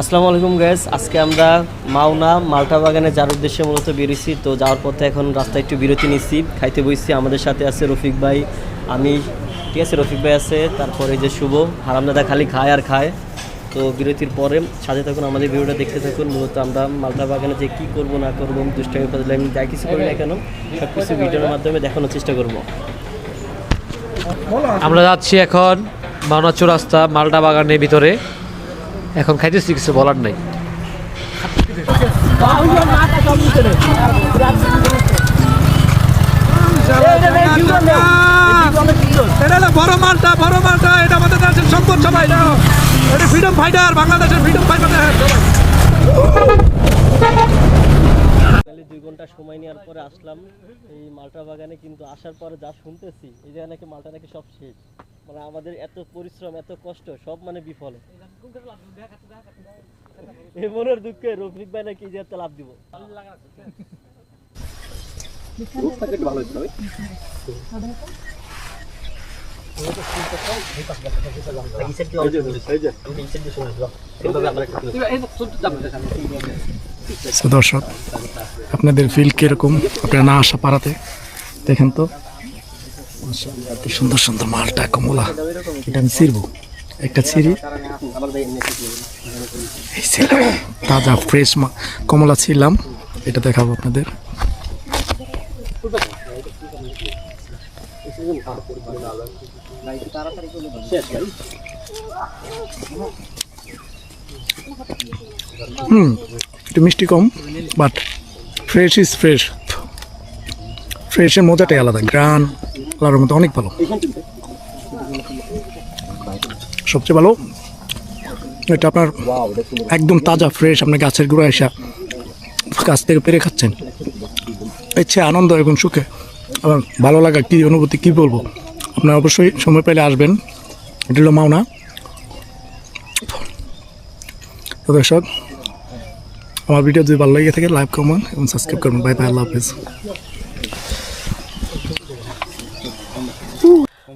আসসালামু আলাইকুম গ্যাস আজকে আমরা মাওনা মালটা বাগানে যার উদ্দেশ্যে মূলত বেরিয়েছি, তো যাওয়ার পথে এখন রাস্তায় একটু বিরতি নিচ্ছি, খাইতে বসছি আমাদের সাথে আছে রফিক ভাই, আমি ঠিক আছে? রফিক ভাই আছে, তারপরে যে শুভ হারামদাদা খালি খায় আর খায়। তো বিরতির পরে সাথে থাকুন আমাদের ভিডিওটা দেখতে থাকুন মূলত আমরা মালটা বাগানে যে কী করব না করব দুষ্টামি আমি যাই কিছু করি না কেন সব কিছু ভিডিওর মাধ্যমে দেখানোর চেষ্টা করব আমরা যাচ্ছি এখন মাওনা রাস্তা মালটা বাগানের ভিতরে এখন খাইতেছি কিছু বলার নাই বড় মালটা বড় মালটা এটা আমাদের সম্পদ সবাই এটা ফ্রিডম ফাইটার বাংলাদেশের ফ্রিডম ফাইটার দুই ঘণ্টা সময় নেওয়ার পরে আসলাম। এই মালটা বাগানে কিন্তু আসার পরে যা শুনতেছি এই জায়গায় নাকি মালটা নাকি সব শেষ। মানে আমাদের এত পরিশ্রম এত কষ্ট সব মানে বিফলে। এই মনের দুঃখে রফিক ভাই নাকি যে লাভ দিব। সো দর্শক, আপনাদের ফিল কীরকম? আপনারা না আসা পারাতে দেখেন তো। সুন্দর সুন্দর মালটা, কমলা। এটা আমি ছিড়বো। একটা ছিঁড়ি। তাজা ফ্রেশ কমলা ছিলাম। এটা দেখাবো আপনাদের। হুম, একটু মিষ্টি কম বাট ফ্রেশ ইজ ফ্রেশ ফ্রেশের মজাটাই আলাদা গ্রান কালারের মতো অনেক ভালো। সবচেয়ে ভালো, এটা আপনার একদম তাজা ফ্রেশ আপনি গাছের গুঁড়ো এসা গাছ থেকে পেরে খাচ্ছেন। ইচ্ছে আনন্দ এবং সুখে আবার ভালো লাগা কী, অনুভূতি কী বলব? আপনার অবশ্যই সময় পেলে আসবেন। এটা হলো মাওনা। তো দর্শক, আমার ভিডিও যদি ভালো লেগে থাকে লাইক কমেন্ট এবং সাবস্ক্রাইব করবেন। বাই বাই আল্লাহ হাফিজ।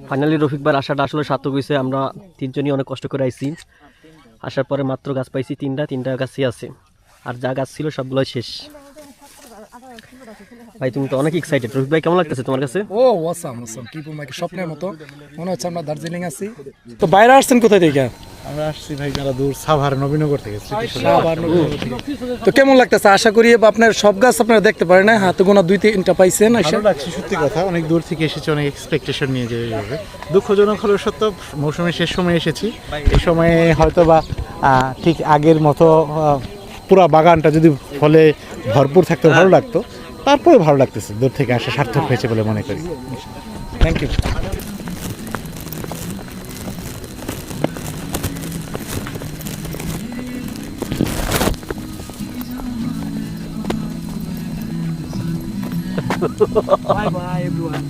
ফাইনালি রফিকবার আসাটা আসলে সার্থক হয়েছে। আমরা তিনজনই অনেক কষ্ট করে আইছি। আসার পরে মাত্র গাছ পাইছি তিনটা তিনটা গাছই আছে। আর যা গাছ ছিল সবগুলো শেষ। ভাই তুমি তো অনেক এক্সাইটেড রফিক ভাই কেমন লাগতেছে তোমার কাছে? ও ওয়াসাম ওয়াসাম টিপু মাইকে স্বপ্নের মতো। মনে হচ্ছে আমরা দার্জিলিং আছি। তো বাইরে আসছেন কোথায় থেকে? আমরা আসছি ভাই যারা দূর সাভার নবীনগর থেকে সাভার তো কেমন লাগতেছে? আশা করি আপনার সব গাছ আপনারা দেখতে পারেন না হাতে গোনা দুই তিনটা পাইছেন ভালো লাগছে সত্যি কথা। অনেক দূর থেকে এসেছি অনেক এক্সপেকটেশন নিয়ে যে যাবে দুঃখজনক হলেও সত্য মৌসুমের শেষ সময় এসেছি। এই সময়ে হয়তো বা আহ, ঠিক আগের মতো আহ, পুরা বাগানটা যদি ফলে ভরপুর থাকতো ভালো লাগতো। তারপরে ভালো লাগতেছে, দূর থেকে আসা সার্থক হয়েছে বলে মনে করি। Thank you bye bye everyone